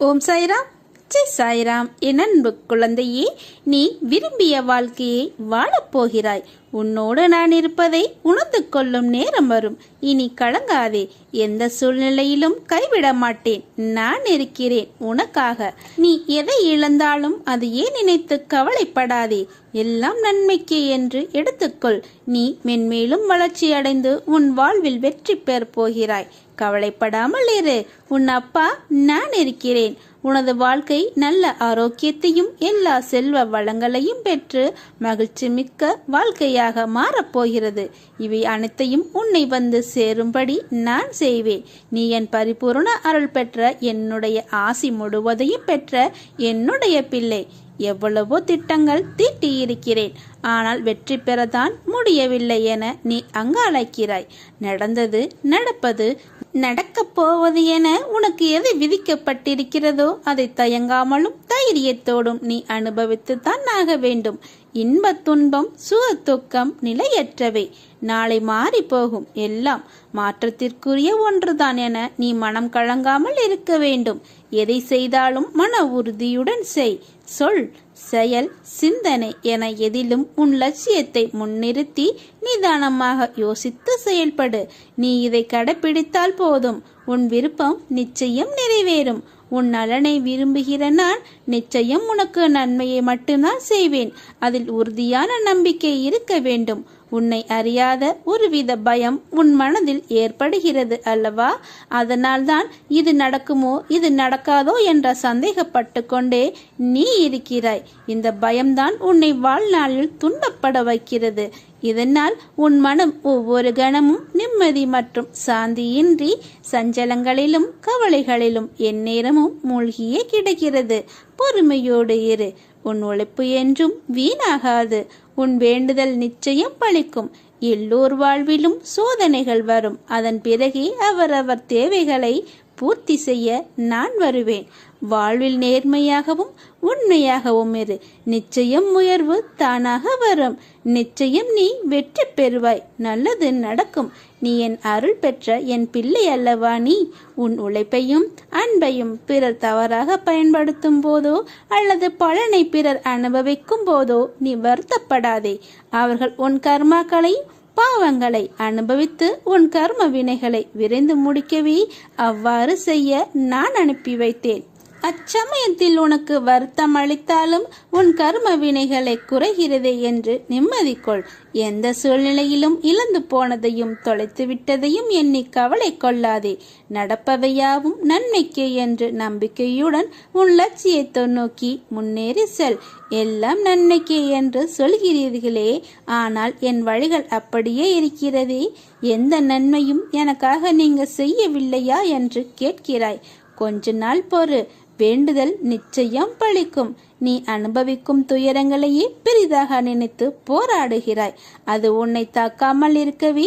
ஓம் சாய்ராம். ஜெய் சாய்ராம். என் அன்பு குழந்தையே நீ விரும்பிய வாழ்க்கையை வாழப்போகிறாய் உன்னோடு நான் இருப்பதை உணர்ந்து கொள்ளும் நேரம் வரும். இனி கலங்காதே. எந்த சூழ்நிலையிலும் கைவிட மாட்டேன். நான் இருக்கிறேன் உனக்காக. நீ எதை இழந்தாலும் அது ஏன் நினைத்து கவலைப்படாதே. எல்லாம் நன்மைக்கு என்று எடுத்துக்கொள். நீ மென்மேலும் வளர்ச்சி அடைந்து உன் வாழ்வில் வெற்றி பெறப் போகிறாய். கவலைப்படாமல் இரு. உன் அப்பா நான் இருக்கிறேன். உனது வாழ்க்கை நல்ல ஆரோக்கியத்தையும் எல்லா செல்வ வளங்களையும் பெற்று மகிழ்ச்சி மிக்க வாழ்க்கையாக மாறப்போகிறது. இவை அனைத்தையும் உன்னை வந்து சேரும்படி நான் செய்வேன். நீ என் பரிபூர்ண அருள் பெற்ற என்னுடைய ஆசி முழுவதையும் பெற்ற என்னுடைய பிள்ளை. எவ்வளவோ திட்டங்கள் தீட்டியிருக்கிறேன். ஆனால் வெற்றி பெறதான் முடியவில்லை என நீ அங்காளைக்கிறாய் நடந்தது நடப்பது நடக்கப் போவது என உனக்கு எது விதிக்கப்பட்டிருக்கிறதோ அதை தயங்காமலும் தைரியத்தோடும் நீ அனுபவித்துத்தான் ஆக வேண்டும். இன்ப துன்பம் சுக துக்கம் நிலையற்றவை. நாளை மாறி போகும். எல்லாம் மாற்றத்திற்குரிய ஒன்றுதான் என நீ மனம் கலங்காமல் இருக்க வேண்டும். எதை செய்தாலும் மன உறுதியுடன் செய். சொல் செயல் சிந்தனை என எதிலும் உன் லட்சியத்தை முன்னிறுத்தி நிதானமாக யோசித்து செயல்படு. நீ இதை கடைபிடித்தால் போதும். உன் விருப்பம் நிச்சயம் நிறைவேறும். உன் நலனை விரும்புகிற நான் நிச்சயம் உனக்கு நன்மையை மட்டும்தான் செய்வேன். அதில் உறுதியான நம்பிக்கை இருக்க வேண்டும். உன்னை அறியாத ஒருவித பயம் உன் மனதில் ஏற்படுகிறது அல்லவா? அதனால்தான் இது நடக்குமோ இது நடக்காதோ என்ற சந்தேகப்பட்டு கொண்டே நீ இருக்கிறாய். இந்த பயம்தான் உன்னை வாழ்நாளில் துன்பப்பட வைக்கிறது. இதனால் உன் மனம் ஒவ்வொரு கணமும் நிம்மதி மற்றும் சாந்தியின்றி சஞ்சலங்களிலும் கவலைகளிலும் எந்நேரமும் மூழ்கியே கிடக்கிறது. பொறுமையோடு இரு. உன் உழைப்பு என்றும் வீணாகாது. உன் வேண்டுதல் நிச்சயம் பலிக்கும் எல்லோர் வாழ்விலும் சோதனைகள் வரும். அதன் பிறகே அவரவர் தேவைகளை பூர்த்தி செய்ய நான் வருவேன். வாழ்வில் நேர்மையாகவும் உண்மையாகவும் இரு. நிச்சயம் உயர்வு தானாக வரும். நிச்சயம் நீ வெற்றி பெறுவாய். நல்லது நடக்கும். நீ என் அருள் பெற்ற என் பிள்ளை அல்லவா நீ? உன் உழைப்பையும் அன்பையும் பிறர் தவறாக பயன்படுத்தும் போதோ அல்லது பலனை பிறர் அனுபவிக்கும் போதோ நீ வருத்தப்படாதே. அவர்கள் உன் கர்மாக்களை பாவங்களை அனுபவித்து உன் கர்ம வினைகளை விரைந்து முடிக்கவே அவ்வாறு செய்ய நான் அனுப்பி வைத்தேன். அச்சமயத்தில் உனக்கு வருத்தம் அளித்தாலும் உன் கர்ம வினைகளை குறைகிறதே என்று நிம்மதி கொள் எந்த சூழ்நிலையிலும் இழந்து போனதையும் தொலைத்து விட்டதையும் எண்ணி கவலை கொள்ளாதே. நடப்பவையாவும் நன்மைக்கே என்று நம்பிக்கையுடன் உன் லட்சியத்தை நோக்கி முன்னேறி செல். எல்லாம் நன்மைக்கே என்று சொல்கிறீர்களே ஆனால் என் வழிகள் அப்படியே இருக்கிறதே. எந்த நன்மையும் எனக்காக நீங்க செய்யவில்லையா என்று கேட்கிறாய். கொஞ்ச நாள் பொறு வேண்டுதல் நிச்சயம் பழிக்கும். நீ அனுபவிக்கும் துயரங்களையே பெரிதாக நினைத்து போராடுகிறாய். அது உன்னை தாக்காமல் இருக்கவே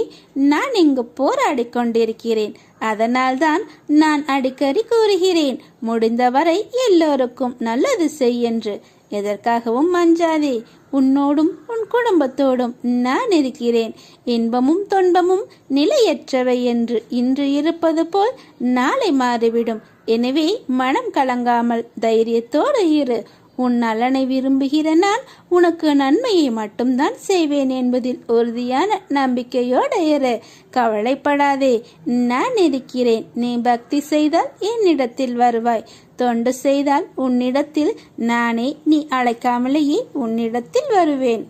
நான் இங்கு போராடி கொண்டிருக்கிறேன். அதனால்தான் நான் அடிக்கடி கூறுகிறேன் முடிந்தவரை எல்லோருக்கும் நல்லது செய் என்று. எதற்காகவும் மஞ்சாதே உன்னோடும் உன் குடும்பத்தோடும் நான் இருக்கிறேன். இன்பமும் துன்பமும் நிலையற்றவை என்று இன்று இருப்பது போல் நாளை மாறிவிடும். எனவே மனம் கலங்காமல் தைரியத்தோடு இரு. உன் நலனை விரும்புகிற நான் உனக்கு நன்மையை மட்டும்தான் செய்வேன் என்பதில் உறுதியான நம்பிக்கையோடு இரு. கவலைப்படாதே நான் இருக்கிறேன். நீ பக்தி செய்தால் என்னிடத்தில் வருவாய். தொண்டு செய்தால் உன்னிடத்தில் நானே நீ அழைக்காமலேயே உன்னிடத்தில் வருவேன்.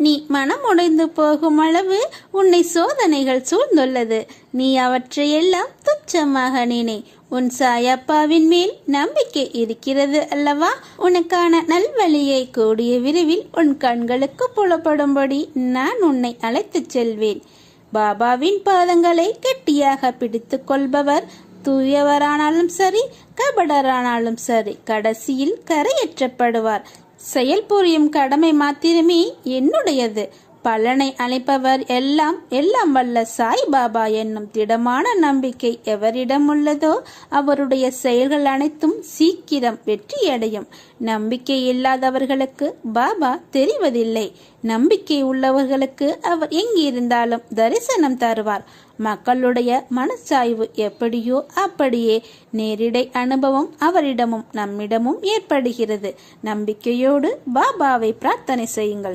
நீ மனம் உடைந்து போகும் அளவு உன்னை சோதனைகள் சூழ்ந்துள்ளது. நீ அவற்றையெல்லாம் துச்சமாக நினை. உன் சாயப்பாவின் மேல் நம்பிக்கை இருக்கிறது அல்லவா? உனக்கான நல்வழியை கூடிய விரைவில் உன் கண்களுக்கு புலப்படும்படி நான் உன்னை அழைத்துச் செல்வேன். பாபாவின் பாதங்களை கெட்டியாக பிடித்து கொள்பவர் தூயவரானாலும் சரி கபடரானாலும் சரி கடைசியில் கரையேற்றப்படுவார். செயல் புரியும் கடமை மாத்திரமே என்னுடையது. பலனை அளிப்பவர் எல்லாம் எல்லாம் வல்ல சாய்பாபா என்னும் திடமான நம்பிக்கை எவரிடம் உள்ளதோ அவருடைய செயல்கள் அனைத்தும் சீக்கிரம் வெற்றியடையும். நம்பிக்கை இல்லாதவர்களுக்கு பாபா தெரிவதில்லை. நம்பிக்கை உள்ளவர்களுக்கு அவர் எங்கிருந்தாலும் தரிசனம் தருவார். மக்களுடைய மனச்சாய்வு எப்படியோ அப்படியே நேரிடை அனுபவம் அவரிடமும் நம்மிடமும் ஏற்படுகிறது. நம்பிக்கையோடு பாபாவை பிரார்த்தனை செய்யுங்கள்.